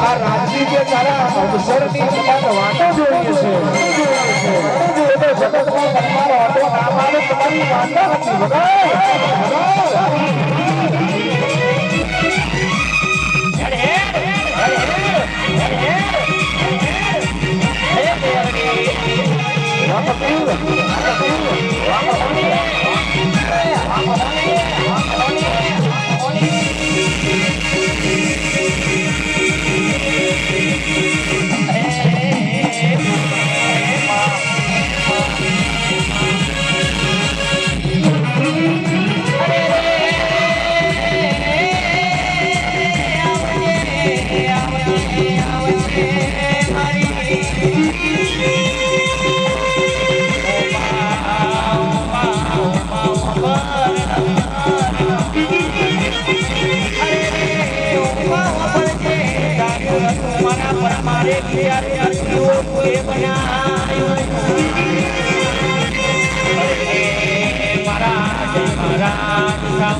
આ રાજની જે તારા અવસરની તમારે વાતો જોઈએ છે જગતમાં તમારો વાતો ના માને તમારી વાતો નથી વગાડ. ઘડીક ડુંગરો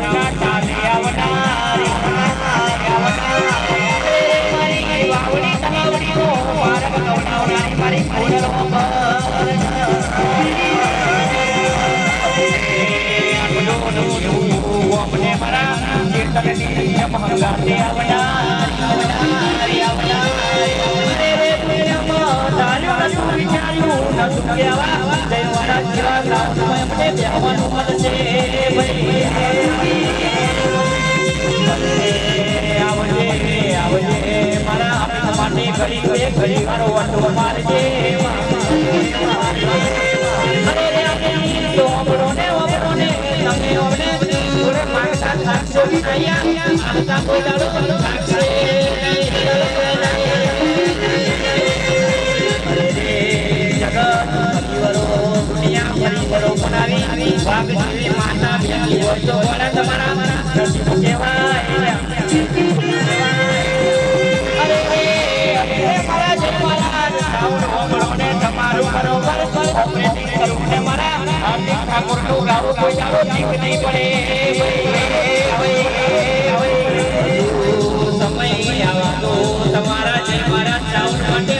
મારો માં ઘડીક ઘડી મારો ઘડીક ઓટો મારો માં ઘડીક ઓટો મારો લેરે ને સરે દિલ્લા દુમારે લેરે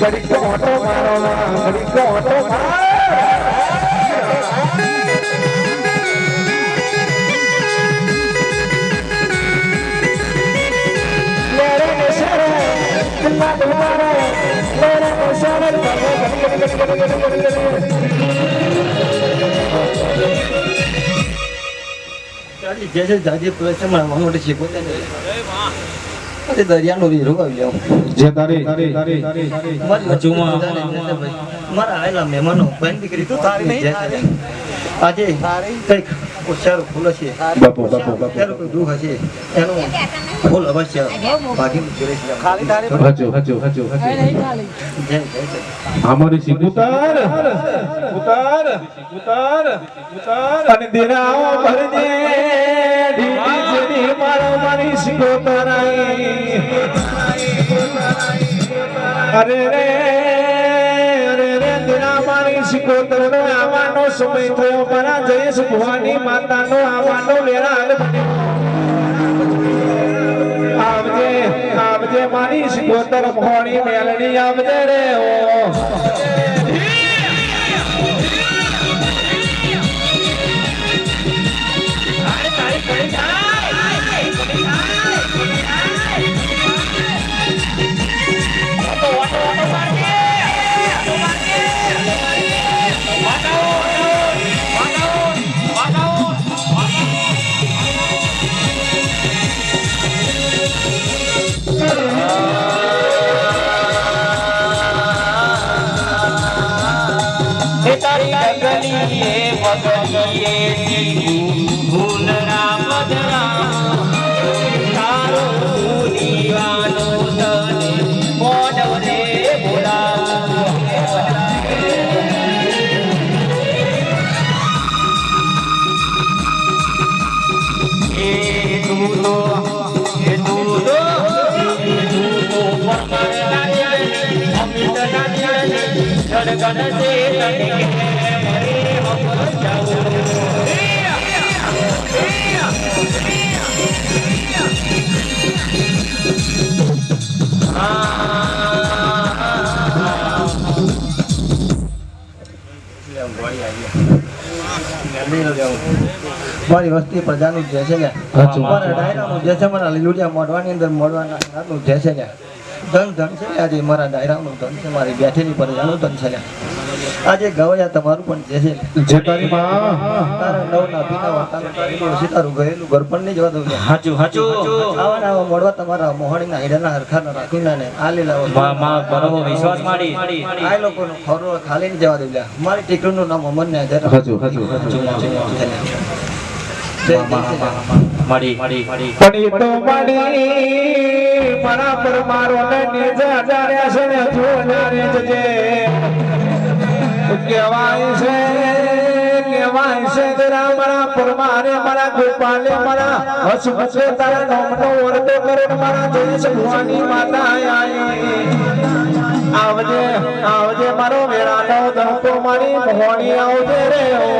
ઘડી ઘડી ઘડી ઘડી ઘડી ઘડી જે છે જાજે પ્લસમાં મોટો છે. પોતે અરે દરિયાનો વીરો આવી જાવ જે તારી હજુમાં મારા મહેમાનો બેન દીકરી તો તારી નહીં આજે કંઈક ઓછારો ફૂલ છે બાપુ બાપુ બાપુ કોઈ દુઃખ હશે એનું ફૂલ અવશ્ય ભાગી નીકળે છે ખાલી તારે હજુ હજુ હજુ હજુ અમારી સિંહ ઉતાર ઉતાર ઉતાર ઉતાર અને દેરાઓ ભરજે મારી અરે રે અરે રે દેરા મારી સિંહ આવવાનો સમય થયો. મારા જયેશ ભવાની માતાનો આવવાનો લેરા આવજે આવજે મારી શિકોતર મોણી મેલણી આવજે રે, ઓ. મરે વસ્તી પ્રજાનું જે છે ને. ડાયરાનું જે છે મને લીલુડિયા મોઢવાની અંદર મોડવાના જે છે ને ધન ધન છે. ને આજે મારા ડાયરાનું ધન છે. મારી બેઠેલી પર ધન છે આજે ગવયા તમારું પણ જે છે જે તારી માં તારા નવના ભીના વાતાનું તારું સીતારું ગયેલું ઘર પણ નહીં જવા દઉં હાચું. હાચું. આવા ને આવા મોડવા તમારા મોહણીના હીરાના હરખાના રાખીને ને આ લીલાઓ માં માં બરોબર. વિશ્વાસ માડી. આ લોકોનો ખોરો ખાલી નહીં જવા દઉં. મારી ટીકડીનું નામ અમન ને હાજર હાચું હાચું. હાચું પણ તો મારી મારા પર મારો ને નેજા છે ને જોનારે જજે કહેવાય છે કહેવાય છે તેરા મારા પર મારે ગોપાલે મારા હસમુખે તારા નામનો વર્તો કરે મારા જયેશ ભુવાની માતા આઈ. આવજે આવજે મારો વેળાનો દંતો મારી ભવાની આવજે રે ઓ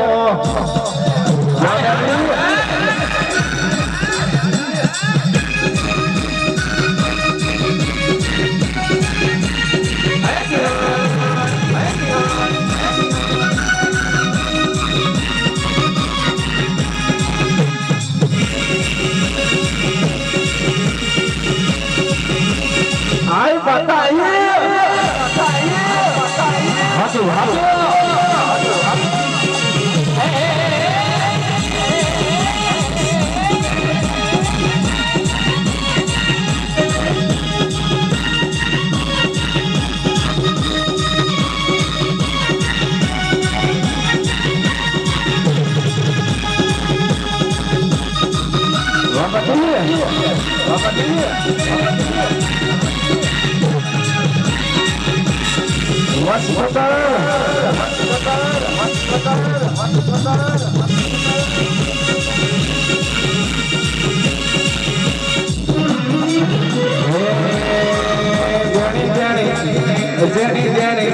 જેની જેની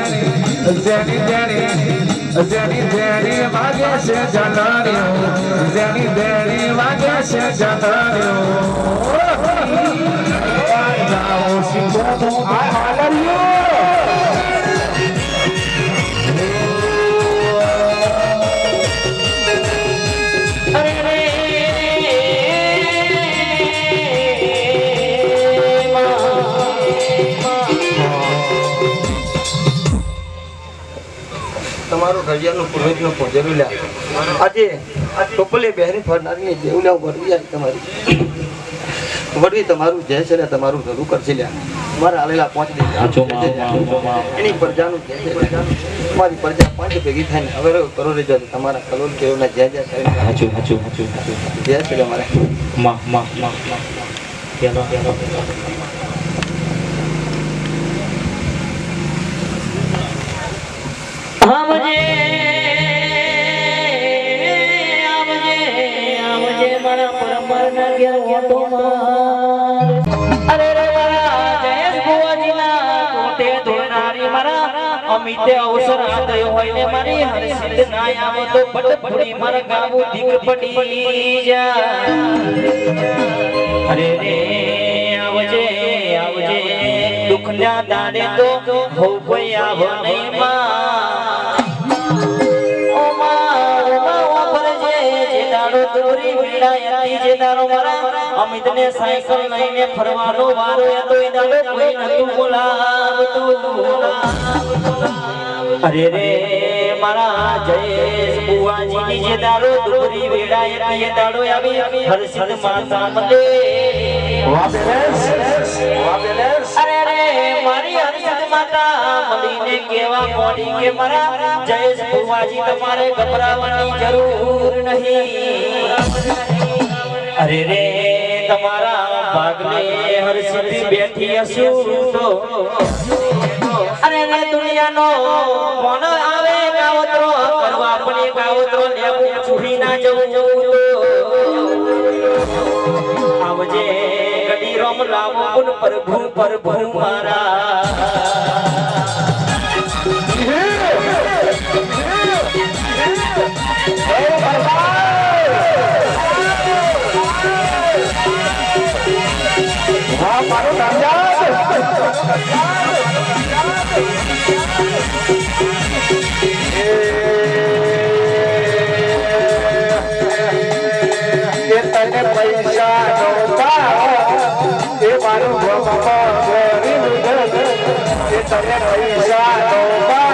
જેની જેની વાગે છે જનાર્યો જેની જેની વાગે છે જનાર્યો જાઓ શીખો તો. આ હાલરિયો તમારું ઘડિયાળનું પૂર્વજનું ભોજન લ્યા. આજે ટોપલે બહેરી ફરનારની જેવલ્યા વડવી આવી તમારી. વડવી તમારું જય છે ને તમારું જરૂર કરશે લ્યા. મારા આલેલા પાંચ દિવસ એની પ્રજાનું જય છે મારી પ્રજા પાંચ ભેગી થાય ને હવે કરો રે જલ તમારા કલોલ કેવના જય જય હાચું જય છે અમારે માં માં માં માં પેલો પેલો પેલો આવજે આવજે આવજે, મારા પરમારના ઘેર ઓટો અરે રે મારા જયેશ ભુવાજીના કોટે ધોનારી મારા અમિતે અવસર આદયો હોય ને મારી હરસિદ્ધ ના આવે તો ફટફડી મારા ગાવું દીક પડી જા અરે રે, આવજે આવજે, દુઃખના દાડે તો હો કોઈ આવ નહીં માં વીણા મારા જે દાડો અમિતને સાયકલ લઈને ફરવાનો વારો હતો એ દાડો કોઈ નતું બોલાવતું અરે રે મારા જયેશ બુવાજીની જે દોરી વીણા હતી એ દાડો આવી હર્ષિત માતા બેલેસ અરે રે મારી હરિહર માતા મળીને કેવા મોડી કે મારા જયેશ બુવાજી તમારે ગભરાવાની જરૂર નહીં. અરે રે તમારા ભાગને હરસિદ્ધિ બેઠી હશું તો અરે રે દુનિયાનો કોણ આવે કાવતરો કરવા પણ કાવતરો લેવું છૂટી ના જવું જવું તો આવજે ગડી રોમ લાવો પ્રભુ પ્રભુ મારા Oh, my નામ તને પૈસા નહોતા એ મારું ભગવાન ગરીબ તને પૈસા નહોતા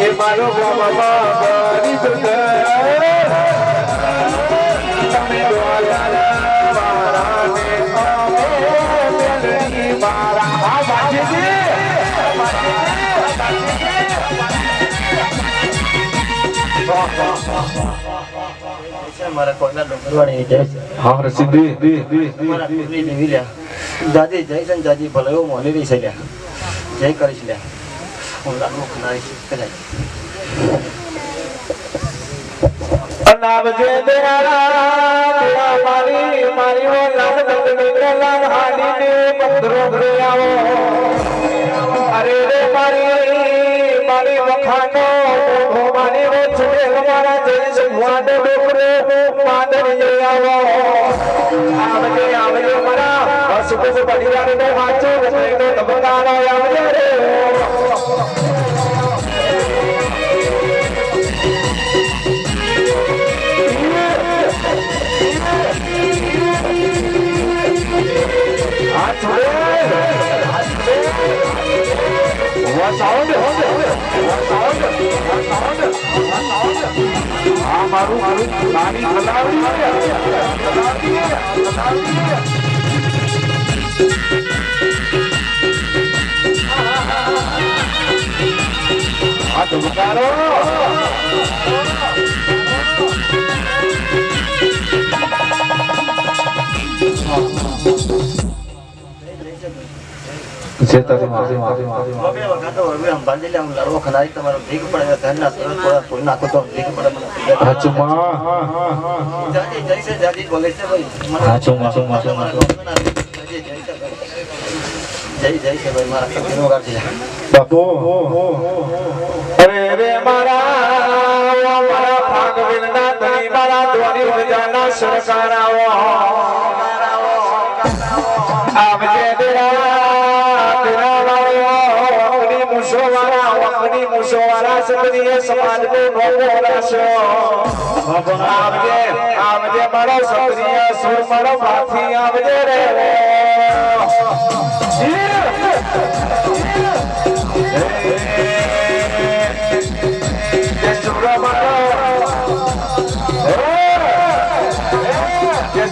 એ મારું ભગવાન ગરીબ હા જય છે ને દાદી ભલે એવું મોલી રહી છે લ્યા. જય કરીશ લ્યા. હું કદાચ અનાવજે દેરા દેરા મારી મારી ઓ લાલ બંધ લાલ હાડીને પત્રો આવો. અરે રે મારી મારી વખાનો મારી રે છોડે મારા દેશ મોડ ડોકરે પાદરી આવો. આવજે આવજે મારા હસુકુસ બડિયાર નો વાચો તો તબકારો આવજે આ મારું મારું નાની આ ધબકારો બાપુ. અરે રે મારા મારા ભાગવીરના ધણી મારા દ્વારી પ્રજાના સરકારાઓ આવજે દેરા મુસો વાળા અગ્નિ મુસો વાળા આવજે મારો સક્રિય સુર મારો માથી આવજે રે કે કે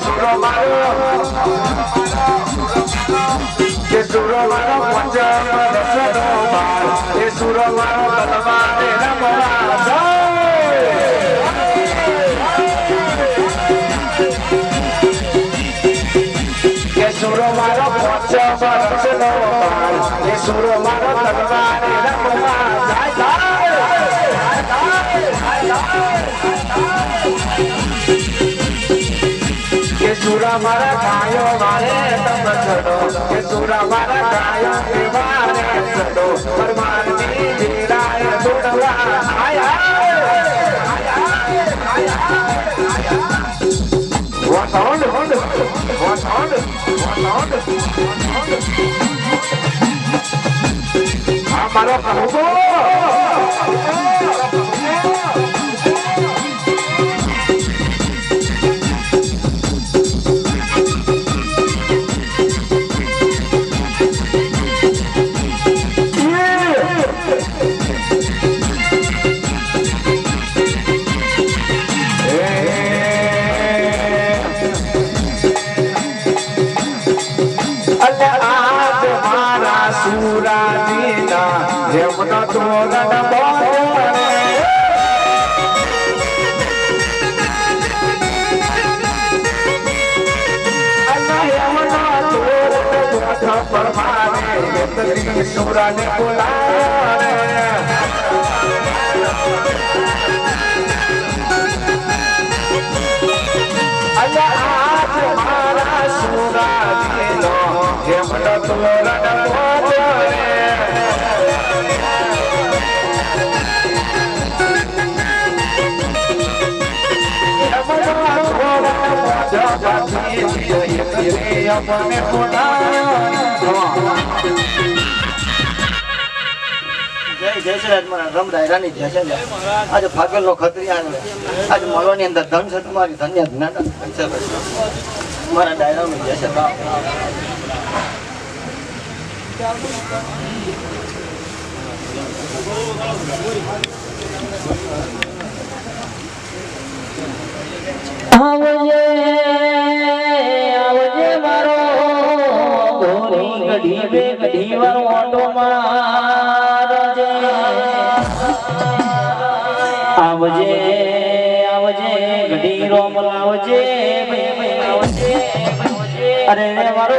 કે સુરો મારો પંચમ દસનો બાર કે સુરો મારો પંચમ દસનો બાર કે સુરો મારો તલવારે રમવા જાય કે કાયો મારે તમ છડો કે સુરા મારા ગાયો કે છડો પરમાનની વીરાય છોડવા આયા What sound? What sound? What sound? આ મારો જય જય શ્રી રાજ મારા રમ ડાયરાની જય છે આજે ફાગલ નો ખત્રિયા આવે. આજે મળવાની અંદર ધન છે તમારી ધન્ય જ્ઞાન છે ભાઈ. મારા ડાયરાનું જય છે બાપ. આવજે ગઢી વાળો ઓટો મારજે આવજે આવજે ગઢી રોમ લાવજે અરે રે મારો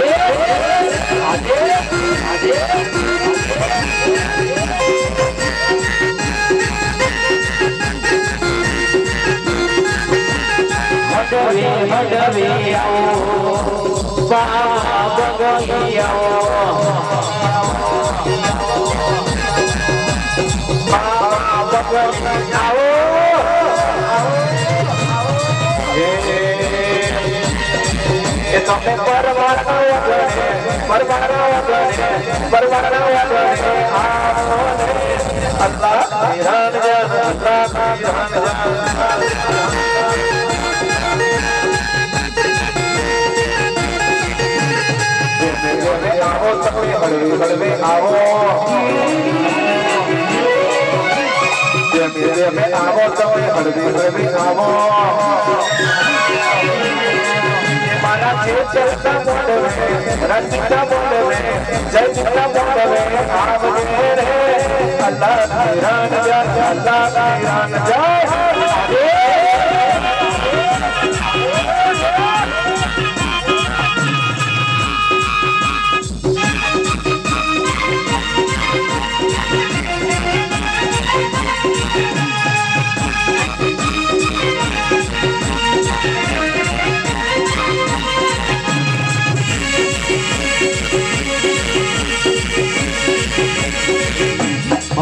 બગી આવો એ તમે નિરાન જાન હળવે હળવે આવો ધીમે ધીમે આવો તમે હળવે હળવે આવો મારા જે ચલતા બોલવે રચતા બોલવે જય જતા બોલવે આવજે રે અલ્લાહ નિરાન જય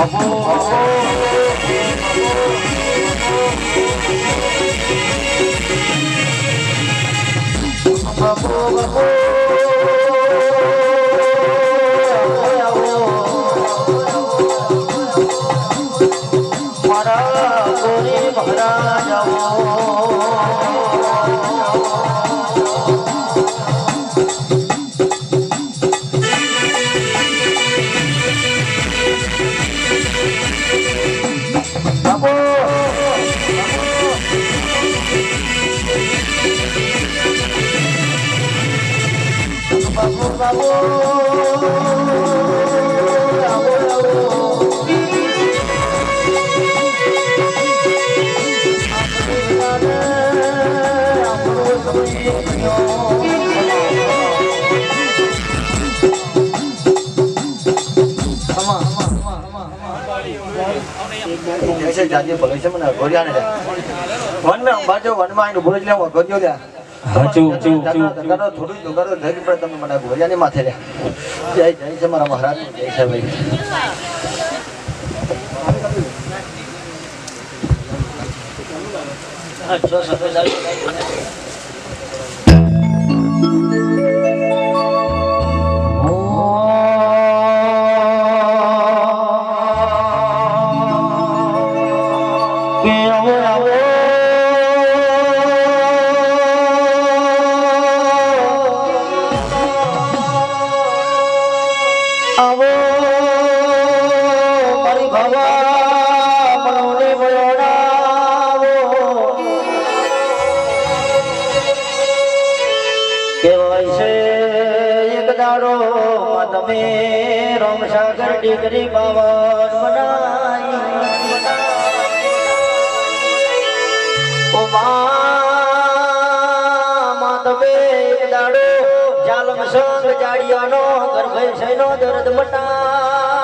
અલ્લાહ નિરાન જય વનમાં બાજુ વનમાં એનું ભૂલ જ લેવો ઘોડિયો લે હજુ હજુ થોડું જ કરો ધરી પડે તમે મને ભોજાની માથે લે જય જય છે મારા મહારાજ જય છે ભાઈ દાડો તમે રોમસાગર ડીગરી બાવન બનાઈ ઓ માં તમે દાડો જાલમ સંગ જાડિયાનો ગર્ભય શયનો દર્દ મટા